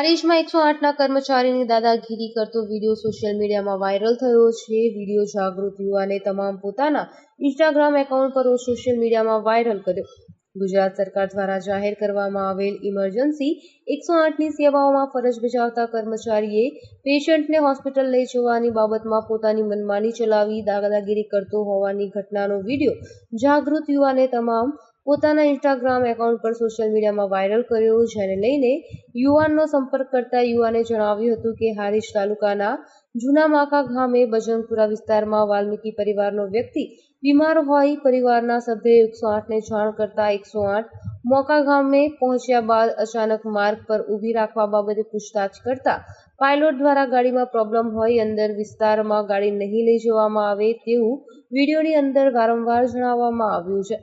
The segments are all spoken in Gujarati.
હારીજમાં એકસો આઠના કર્મચારીની દાદાગીરી કરતો વીડિયો સોશિયલ મીડિયામાં વાયરલ થયો છે. વીડિયો જાગૃત યુવાને તમામ પોતાના ઇન્સ્ટાગ્રામ એકાઉન્ટ પર સોશિયલ મીડિયામાં વાયરલ કર્યો. ગુજરાત સરકાર દ્વારા જાહેર કરવામાં આવેલ ઇમરજન્સી એકસો આઠની સેવાઓમાં ફરજ બજાવતા કર્મચારીએ પેશન્ટને હોસ્પિટલ લઈ જવાની બાબતમાં પોતાની મનમાની ચલાવી દાદાગીરી કરતો હોવાની ઘટનાનો વીડિયો જાગૃત યુવાને તમામ પોતાના ઇન્સ્ટાગ્રામ એકાઉન્ટ પર સોશિયલ મીડિયામાં વાયરલ કર્યો જેને લઈને યુવાનનો સંપર્ક કરતા યુવાને જણાવ્યું હતું કે હારીજ તાલુકાના જૂના માખા ગામે બજરંગપુરા વિસ્તારમાં વાલ્મીકી પરિવારનો વ્યક્તિ બીમાર હોય પરિવારના સભ્ય એકસો આઠને જાણ કરતા એકસો આઠ મોકા ગામે પહોંચ્યા બાદ અચાનક માર્ગ પર ઊભી રાખવા બાબતે પૂછતાછ કરતા પાયલોટ દ્વારા ગાડીમાં પ્રોબ્લેમ હોય અંદર વિસ્તારમાં ગાડી નહીં લઈ જવામાં આવે તેવું વિડીયોની અંદર વારંવાર જણાવવામાં આવ્યું છે.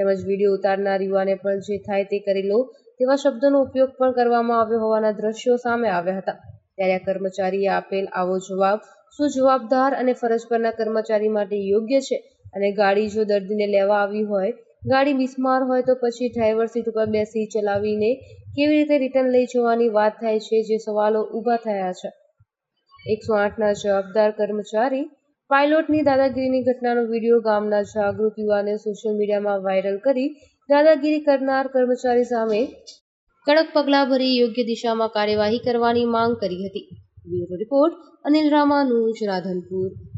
તેમજ વીડિયો ઉતારનાર યુવાને પણ જે થાય તે કરી લો તેવા શબ્દોનો ઉપયોગ પણ કરવામાં આવ્યો હોવાના દ્રશ્યો સામે આવ્યા હતા. ત્યારે આ કર્મચારીએ આપેલ આવો જવાબ શું જવાબદાર અને ફરજ પરના કર્મચારી માટે યોગ્ય છે અને ગાડી જો દર્દીને લેવા આવી હોય, ગાડી બિસ્માર હોય તો પછી ડ્રાઈવર સીટ ઉપર બેસી ચલાવીને કેવી રીતે રિટર્ન લઈ જવાની વાત થાય છે જે સવાલો ઊભા થયા છે. એકસો આઠના જવાબદાર કર્મચારી પાયલોટની દાદાગીરીની ઘટનાનો વીડિયો ગામના જાગૃત યુવાને સોશિયલ મીડિયામાં વાયરલ કરી દાદાગીરી કરનાર કર્મચારી સામે કડક પગલાં ભરી યોગ્ય દિશામાં કાર્યવાહી કરવાની માંગ કરી હતી. Bureau report Anil Ramanuj, Radhanpur.